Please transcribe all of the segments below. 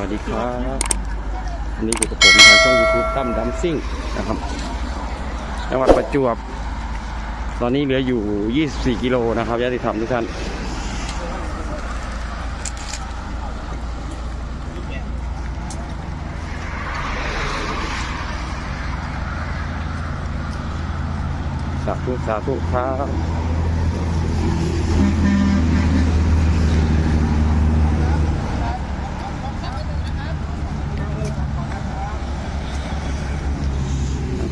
วัสดีครับวันนี้อยู่กับผมทางช่อง YouTube ตั้มดัมซิ่งนะครับจังหวัดประจวบ ตอนนี้เหลืออยู่ 24 กิโลนะครับญาติธรรมทุกท่านสาธุสาธุครับ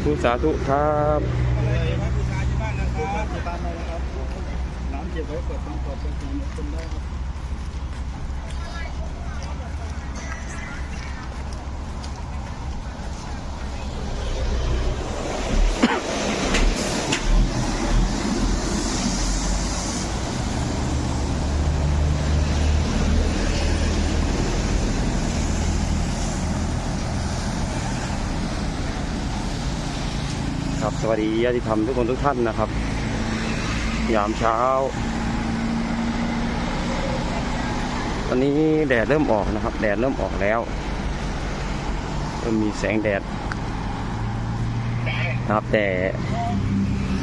คุณสาธุครับน้ำเก็บไว้กดน้ำเปิดเป็นคนได้ครับ ครับ สวัสดีญาติธรรมทุกคนทุกท่านนะครับ ยามเช้า ตอนนี้แดดเริ่มออกนะครับ แดดเริ่มออกแล้วเริ่มมีแสงแดดนะครับแต่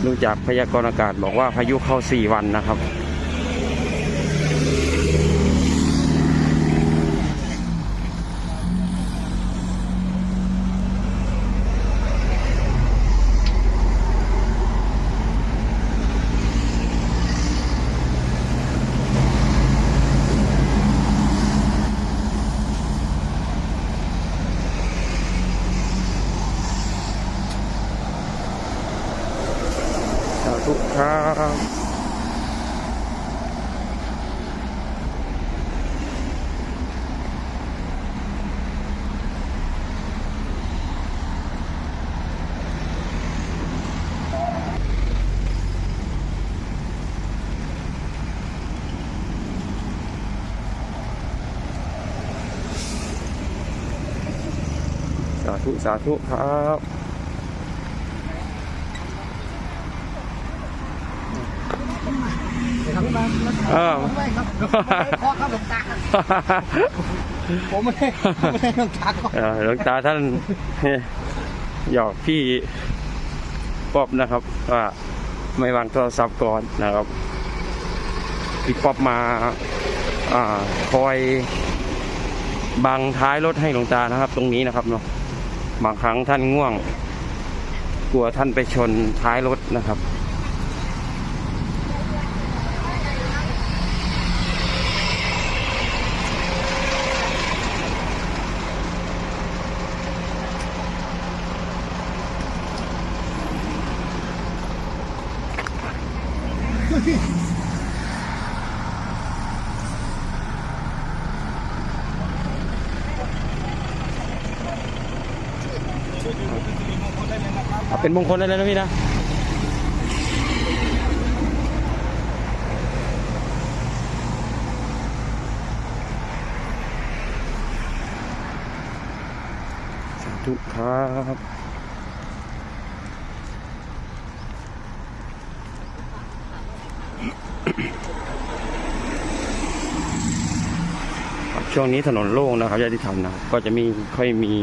ดูจากพยากรณ์อากาศบอกว่าพายุเข้าสี่วันนะครับ สาธุ ครับ สาธุสาธุครับ ครับ มาเออ ไม่ครับพ่อครับหลวงตาผมไม่ได้ไม่ได้หลวงตาครับเออหลวงตาท่านหยอกพี่ป๊อบนะครับว่าไม่วางโทรศัพท์ก่อนนะครับพี่ป๊อบมาอาคอยบังท้ายรถให้หลวงตานะครับ ตรงนี้นะครับเนาะบางครั้งท่านง่วง กลัวท่านไปชนท้ายรถนะครับ เป็นมงคลได้เลยนะพี่นะสาธุครับ ครับ ช่วงนี้ถนนโล่งนะครับญาติธรรมนะก็จะมีค่อยมี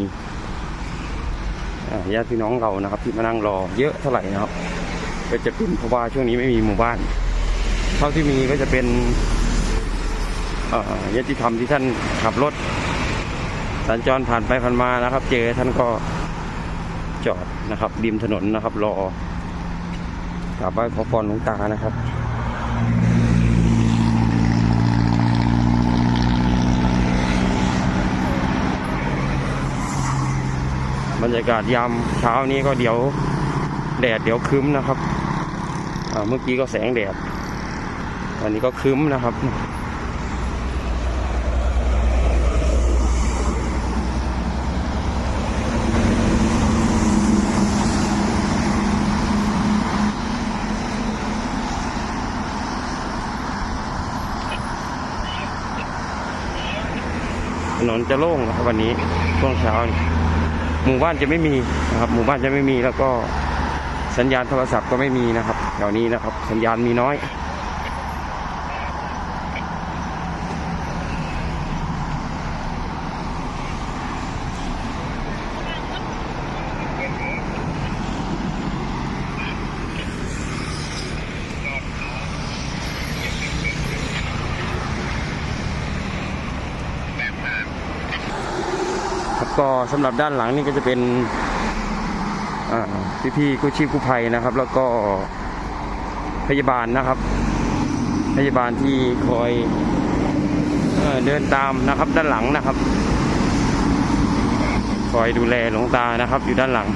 ญาติพี่น้องเรานะครับ ที่มานั่งรอเยอะเท่าไหร่นะครับ ก็จะเป็นเพราะว่าช่วงนี้ไม่มีหมู่บ้าน เท่าที่มีก็จะเป็นญาติธรรมที่ท่านขับรถสัญจรผ่านไปผ่านมานะครับ เจอท่านก็จอดนะครับริมถนนนะครับ รอกราบไหว้ขอพรหลวงตานะครับ บรรยากาศยามเช้านี้ก็เดี๋ยวแดดเดี๋ยวครึ้มนะครับเมื่อกี้ก็แสงแดดวันนี้ก็ครึ้มนะครับถนนจะโล่งนะครับวันนี้ช่วงเช้านี่ หมู่บ้านจะไม่มีนะครับ หมู่บ้านจะไม่มีแล้วก็สัญญาณโทรศัพท์ก็ไม่มีนะครับแถวนี้นะครับ สัญญาณมีน้อย ก็สำหรับด้านหลังนี่ก็จะเป็นอ่พี่ๆกู้ชีพกู้ภัยนะครับ แล้วก็พยาบาลนะครับ พยาบาลที่คอยเอเดินตามนะครับด้านหลังนะครับ คอยดูแลหลวงตานะครับ อยู่ด้านหลัง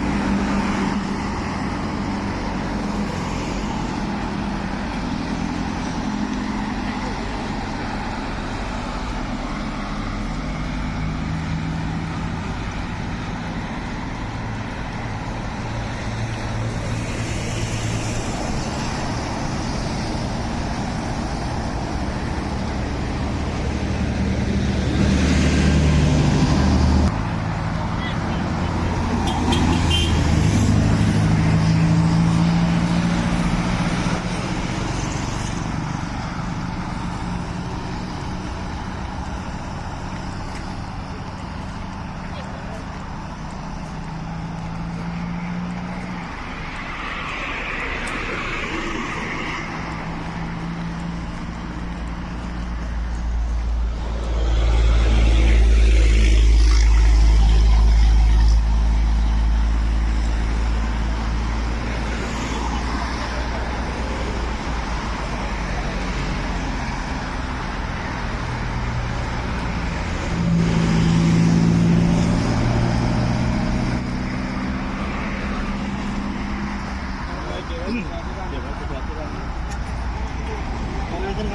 ส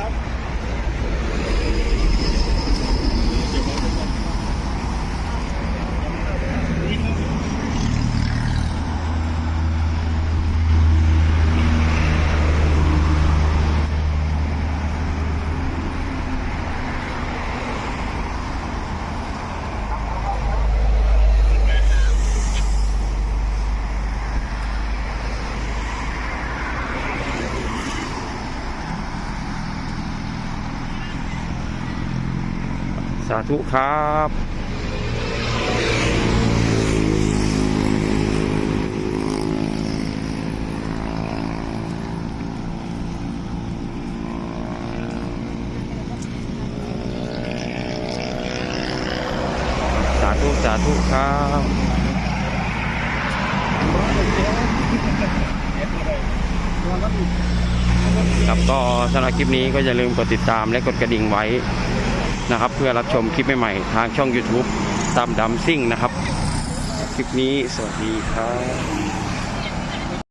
าาธุครับสาธุสาธุครับครับก็สำหรับคลิปนี้ก็อย่าลืมกดติดตามและกดกระดิ่งไว้ นะครับ เพื่อรับชมคลิปใหม่ๆ ทางช่อง YouTube ตามดำซิ่งนะครับ คลิปนี้สวัสดีครับ